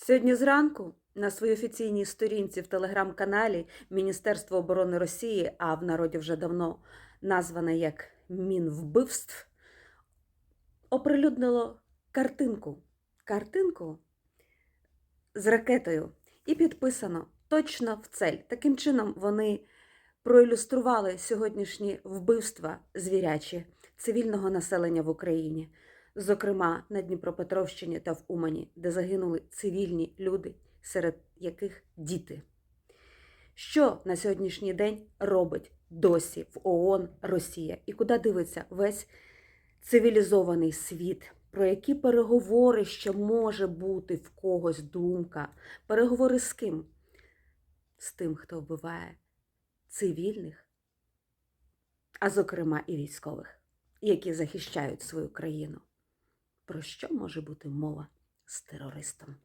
Сьогодні зранку на своїй офіційній сторінці в телеграм-каналі Міністерство оборони Росії, а в народі вже давно назване як Мінвбивств, оприлюднило картинку. Картинку з ракетою і підписано точно в цель. Таким чином вони проілюстрували сьогоднішні вбивства звірячі цивільного населення в Україні, зокрема на Дніпропетровщині та в Умані, де загинули цивільні люди, серед яких діти. Що на сьогоднішній день робить досі в ООН Росія і куди дивиться весь цивілізований світ? Про які переговори ще може бути в когось думка? Переговори з ким? З тим, хто вбиває цивільних, а зокрема і військових, які захищають свою країну. Про що може бути мова з терористом?